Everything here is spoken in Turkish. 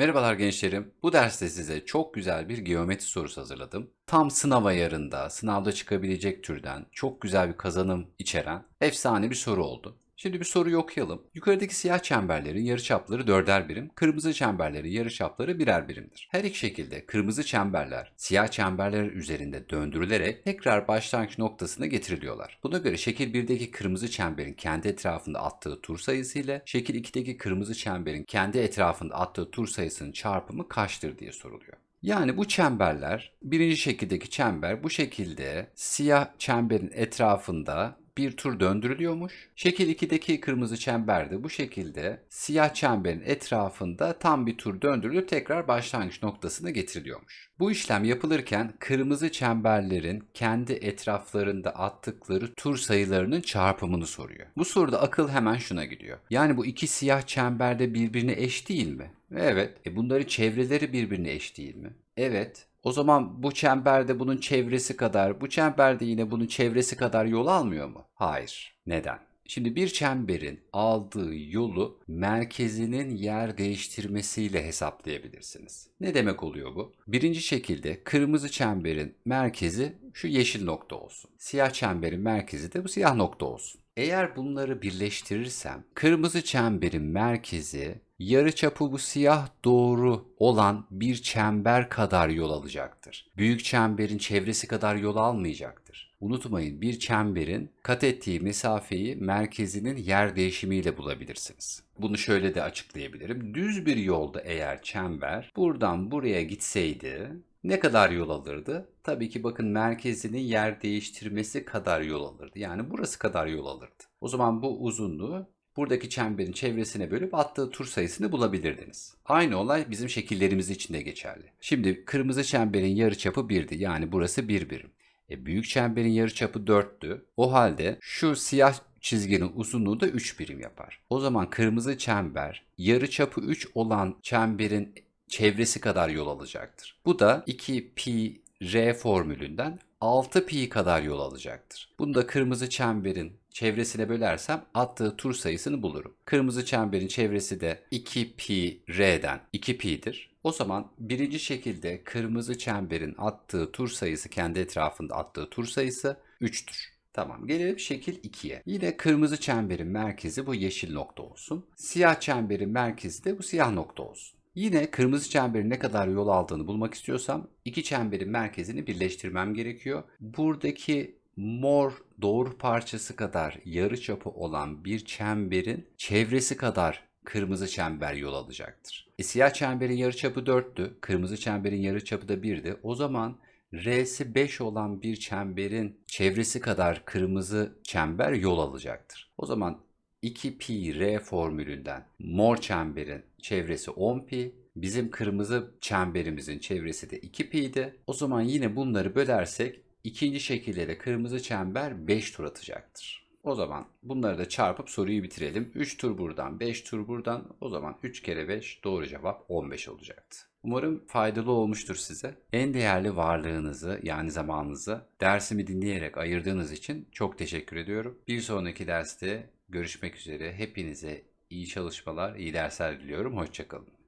Merhabalar gençlerim. Bu derste size çok güzel bir geometri sorusu hazırladım. Tam sınav ayarında, sınavda çıkabilecek türden çok güzel bir kazanım içeren efsane bir soru oldu. Şimdi bir soruyu okuyalım. Yukarıdaki siyah çemberlerin yarıçapları dörder birim, kırmızı çemberlerin yarıçapları birer birimdir. Her iki şekilde kırmızı çemberler siyah çemberler üzerinde döndürülerek tekrar başlangıç noktasına getiriliyorlar. Buna göre şekil 1'deki kırmızı çemberin kendi etrafında attığı tur sayısı ile şekil 2'deki kırmızı çemberin kendi etrafında attığı tur sayısının çarpımı kaçtır diye soruluyor. Yani bu çemberler, birinci şekildeki çember bu şekilde siyah çemberin etrafında bir tur döndürülüyormuş. Şekil 2'deki kırmızı çember de bu şekilde siyah çemberin etrafında tam bir tur döndürülüp tekrar başlangıç noktasına getiriliyormuş. Bu işlem yapılırken kırmızı çemberlerin kendi etraflarında attıkları tur sayılarının çarpımını soruyor. Bu soruda akıl hemen şuna gidiyor. Yani bu iki siyah çemberde birbirine eş değil mi? Evet. E bunların çevreleri birbirine eş değil mi? Evet. O zaman bu çemberde bunun çevresi kadar, bu çemberde yine bunun çevresi kadar yol almıyor mu? Hayır. Neden? Şimdi bir çemberin aldığı yolu merkezinin yer değiştirmesiyle hesaplayabilirsiniz. Ne demek oluyor bu? Birinci şekilde kırmızı çemberin merkezi şu yeşil nokta olsun. Siyah çemberin merkezi de bu siyah nokta olsun. Eğer bunları birleştirirsem kırmızı çemberin merkezi yarıçapı bu siyah doğru olan bir çember kadar yol alacaktır. Büyük çemberin çevresi kadar yol almayacaktır. Unutmayın bir çemberin kat ettiği mesafeyi merkezinin yer değişimiyle bulabilirsiniz. Bunu şöyle de açıklayabilirim. Düz bir yolda eğer çember buradan buraya gitseydi ne kadar yol alırdı? Tabii ki bakın merkezinin yer değiştirmesi kadar yol alırdı. Yani burası kadar yol alırdı. O zaman bu uzunluğu buradaki çemberin çevresine bölüp attığı tur sayısını bulabilirdiniz. Aynı olay bizim şekillerimiz için de geçerli. Şimdi kırmızı çemberin yarıçapı 1'di. Yani burası 1 birim. E, büyük çemberin yarıçapı 4'tü. O halde şu siyah çizginin uzunluğu da 3 birim yapar. O zaman kırmızı çember yarıçapı 3 olan çemberin çevresi kadar yol alacaktır. Bu da 2 pi r formülünden 6 pi kadar yol alacaktır. Bunu da kırmızı çemberin çevresine bölersem attığı tur sayısını bulurum. Kırmızı çemberin çevresi de 2 pi r'den 2 pi'dir. O zaman birinci şekilde kırmızı çemberin attığı tur sayısı kendi etrafında attığı tur sayısı 3'tür. Tamam gelelim şekil 2'ye. Yine kırmızı çemberin merkezi bu yeşil nokta olsun. Siyah çemberin merkezi de bu siyah nokta olsun. Yine kırmızı çemberin ne kadar yol aldığını bulmak istiyorsam iki çemberin merkezini birleştirmem gerekiyor. Buradaki mor doğru parçası kadar yarı çapı olan bir çemberin çevresi kadar kırmızı çember yol alacaktır. E, siyah çemberin yarıçapı 4'tü, kırmızı çemberin yarıçapı da 1'di. O zaman R'si 5 olan bir çemberin çevresi kadar kırmızı çember yol alacaktır. O zaman 2 pi r formülünden mor çemberin çevresi 10 pi, bizim kırmızı çemberimizin çevresi de 2 pi'di. O zaman yine bunları bölersek ikinci şekilde de kırmızı çember 5 tur atacaktır. O zaman bunları da çarpıp soruyu bitirelim. 3 tur buradan, 5 tur buradan. O zaman 3 kere 5 doğru cevap 15 olacaktı. Umarım faydalı olmuştur size. En değerli varlığınızı yani zamanınızı dersimi dinleyerek ayırdığınız için çok teşekkür ediyorum. Bir sonraki derste görüşmek üzere. Hepinize iyi çalışmalar, iyi dersler diliyorum. Hoşçakalın.